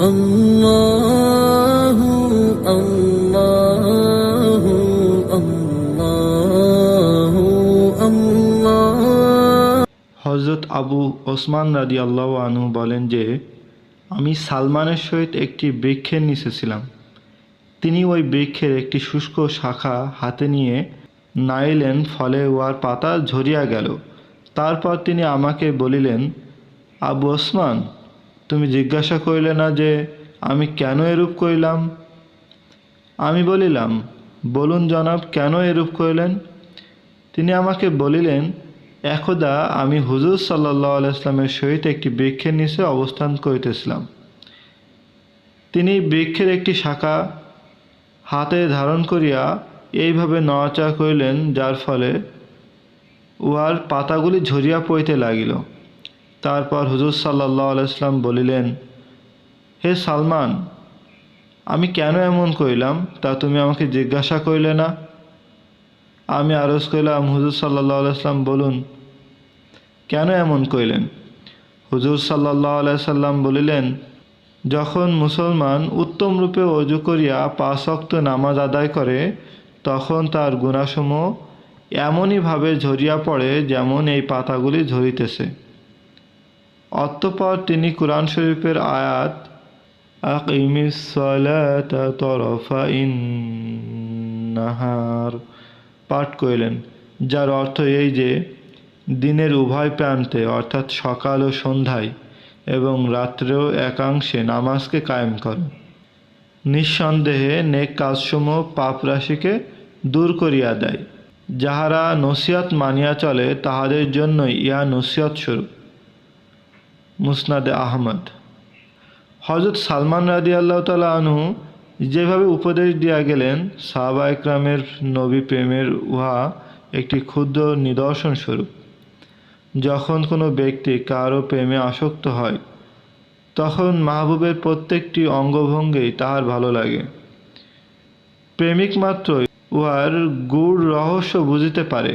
الله الله الله الله হজরত আবু ওসমান রাদি আল্লাহ আনহু বলেন যে আমি সালমানের সহিত একটি বৃক্ষের নিচে ছিলাম তিনি ওই বৃক্ষের একটি শুষ্ক শাখা হাতে নিয়ে নাইলেন ফলে উহার পাতা ঝরিয়া গেল তারপর তিনি আমাকে বলিলেন আবু ওসমান তুমি জিজ্ঞাসা করিলে না যে আমি কেন এরূপ করিলাম? আমি বলিলাম, বলুন জনাব, কেন এরূপ করিলেন? তিনি আমাকে বলিলেন, একদা আমি হুজুর সাল্লাহ আলাইসলামের সহিত একটি বৃক্ষের নিচে অবস্থান করিতেছিলাম। তিনি বৃক্ষের একটি শাখা হাতে ধারণ করিয়া এইভাবে নড়াচড়া করিলেন, যার ফলে উহার পাতাগুলি ঝরিয়া পড়িতে লাগিল। তারপর হুজুর সাল্লাহ আলাইসলাম বলিলেন, হে সালমান, আমি কেন এমন করিলাম তা তুমি আমাকে জিজ্ঞাসা করিলে না? আমি আরজ কইলাম হুজুর সাল্লাহ আলাইসলাম বলুন, কেন এমন কইলেন হুজুর সাল্লাহ আলাইসাল্লাম বলিলেন, যখন মুসলমান উত্তম রূপে অজু করিয়া পাঁচ অক্ত নামাজ আদায় করে, তখন তার গুণাসমূহ এমনইভাবে ঝরিয়া পড়ে যেমন এই পাতাগুলি ঝরিতেছে। অতঃপর তিনি কোরআন শরীফের আয়াত নাহার পাঠ করিলেন, যার অর্থ এই যে, দিনের উভয় প্রান্তে, অর্থাৎ সকাল ও সন্ধ্যায় এবং রাত্রেও একাংশে নামাজকে কায়েম করেন। নিঃসন্দেহে নেক কাজসমূহ পাপ রাশিকে দূর করিয়া দেয়। যাহারা নসিহত মানিয়া চলে, তাহাদের জন্য ইহা নসিহত স্বরূপ। মুসনাদে আহমদ। হজরত সালমান রাদি আল্লাহ তালা আনহু যেভাবে উপদেশ দিয়া গেলেন, সাহাবা একরামের নবী প্রেমের উহা একটি ক্ষুদ্র নিদর্শন স্বরূপ। যখন কোনো ব্যক্তি কারও প্রেমে আসক্ত হয়, তখন মাহবুবের প্রত্যেকটি অঙ্গভঙ্গি তাহার ভালো লাগে। প্রেমিক মাত্রই উহার গূঢ় রহস্য বুঝিতে পারে।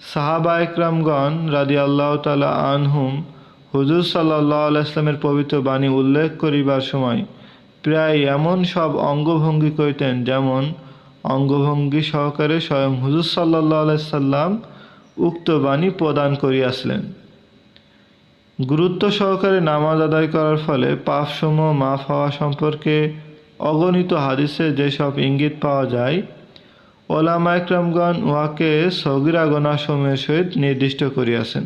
সাহাবা একরামগণ রাদি আল্লাহ তালা আনহুম হুজুর সাল্লাহ পবিত্র বাণী উল্লেখ করিবার সময় প্রায় এমন সব অঙ্গভঙ্গি করিতেন যেমন অঙ্গভঙ্গি সহকারে স্বয়ং হুজুর সাল্লাহ আলাইসাল্লাম উক্ত বাণী প্রদান করিয়াছিলেন। গুরুত্ব সহকারে নামাজ আদায় করার ফলে পাপসমূহ মাফ হওয়া সম্পর্কে অগণিত হাদিসে যেসব ইঙ্গিত পাওয়া যায় ওলামা একরামগণ উহাকে সগিরা গণাসমূহের সহিত নির্দিষ্ট করিয়াছেন।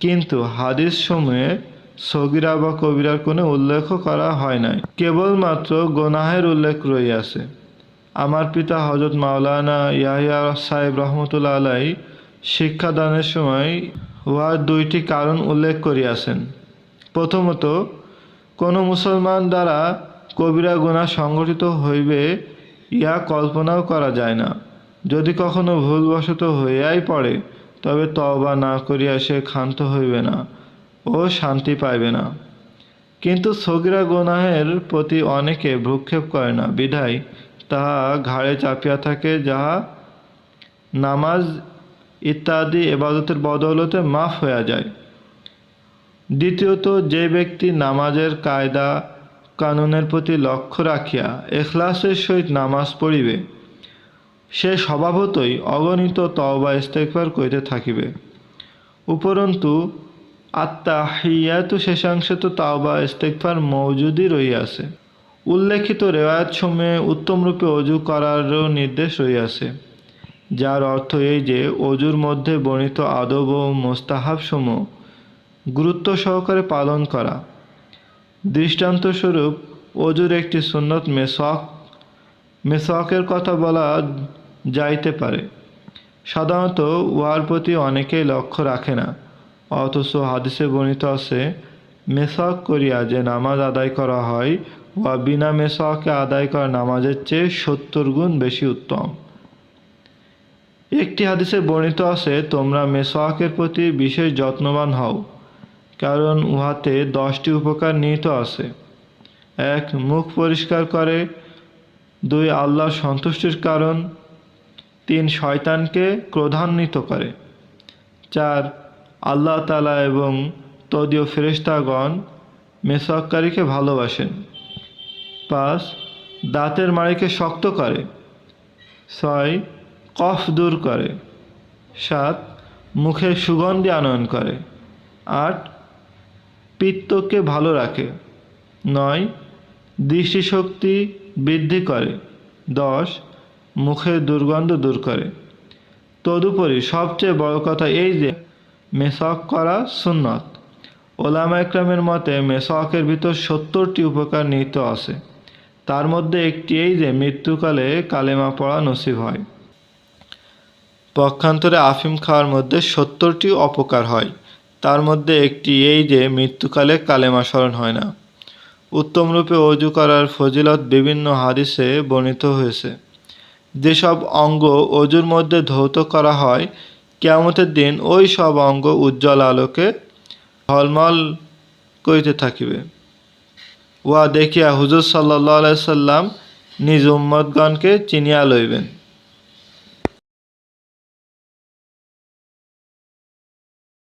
কিন্তু হাদিস সমূহে সগিরা বা কবিরার কোনো উল্লেখ করা হয় নাই। কেবলমাত্র গোনাহের উল্লেখ রইয়াছে আমার পিতা হজরত মাওলানা ইয়াহিয়া সাহেব রহমতুল্লা আলাই শিক্ষাদানের সময় উহার দুইটি কারণ উল্লেখ করিয়াছেন। প্রথমত, কোনো মুসলমান দ্বারা কবিরা গুণা সংগঠিত হইবে ইহা কল্পনাও করা যায় না। যদি কখনো ভুলবশত হইয়াই পড়ে তবে তওবা না করিয়া সে ক্ষান্ত হইবে না ও শান্তি পাইবে না। কিন্তু সগিরা গোনাহের প্রতি অনেকে ভ্রুক্ষেপ করে না। বিধায় তাহা ঘাড়ে চাপিয়া থাকে, যাহা নামাজ ইত্যাদি এবাদতের বদৌলতে মাফ হইয়া যায়। দ্বিতীয়ত, যে ব্যক্তি নামাজের কায়দা কানুনের প্রতি লক্ষ্য রাখিয়া এখলাসের সহিত নামাজ পড়িবে সে স্বভাবতই অগণিত তওবা ইস্তেকবার করিতে থাকিবে। উপরন্তু আত্মা হিয়াত শেষাংশে তো তাওবা ইস্তেকবার মৌজুদই রহিয়াছে। উল্লেখিত রেওয়ায়ত সময়ে উত্তমরূপে অজু করারও নির্দেশ রহিয়াছে, যার অর্থ এই যে, অজুর মধ্যে বর্ণিত আদব ও মোস্তাহাবসমূহ গুরুত্ব সহকারে পালন করা। দৃষ্টান্তস্বরূপ, অজুর একটি সুন্নত মেসক মেসকের কথা বলা যাইতে পারে। সাধারণত উহার প্রতি অনেকেই লক্ষ্য রাখে না। অথচ হাদিসে বর্ণিত আছে, মেসক করিয়া যে নামাজ আদায় করা হয়, উহা বিনা মেসকে আদায় করা নামাজের চেয়ে সত্তর গুণ বেশি উত্তম। একটি হাদিসে বর্ণিত আছে, তোমরা মেসওয়াকের প্রতি বিশেষ যত্নবান হও, কারণ উহাতে দশটি উপকার নিহিত আছে। এক, মুখ পরিষ্কার করে। দুই আল্লাহ সন্তুষ্টির কারণ। তিন শয়তানকে ক্রোধান্বিত করে। চার, আল্লাহ তালা এবং তদীয় ফেরেশতাগণ মেসওয়াককারীকে ভালোবাসেন। পাঁচ, দাঁতের মাড়িকে শক্ত করে। ছয়, কফ দূর করে। সাত মুখে সুগন্ধি আনয়ন করে। আট, পিত্তকে ভালো রাখে। নয়, দৃষ্টিশক্তি বৃদ্ধি করে। দশ মুখের দুর্গন্ধ দূর করে। তদুপরি সবচেয়ে বড় কথা এই যে, মেসক করা সুন্নত। ওলামা একরামের মতে মেসকের ভিতর সত্তরটি উপকার নিহিত আছে। তার মধ্যে একটি এই যে, মৃত্যুকালে কালেমা পড়া নসিব হয়। পক্ষান্তরে আফিম খাওয়ার মধ্যে সত্তরটি অপকার হয়। তার মধ্যে একটি এই যে, মৃত্যুকালে কালেমা স্মরণ হয় না। উত্তমরূপে অজু করার ফজিলত বিভিন্ন হাদিসে বর্ণিত হয়েছে। যেসব অঙ্গ অজুর মধ্যে ধৌত করা হয়, কেয়ামতের দিন ওই সব অঙ্গ উজ্জ্বল আলোকে ঝলমল করিতে থাকিবে। উহা দেখিয়া হুজুর সাল্লাহ সাল্লাম নিজ উম্মদগণকে চিনিয়া লইবেন।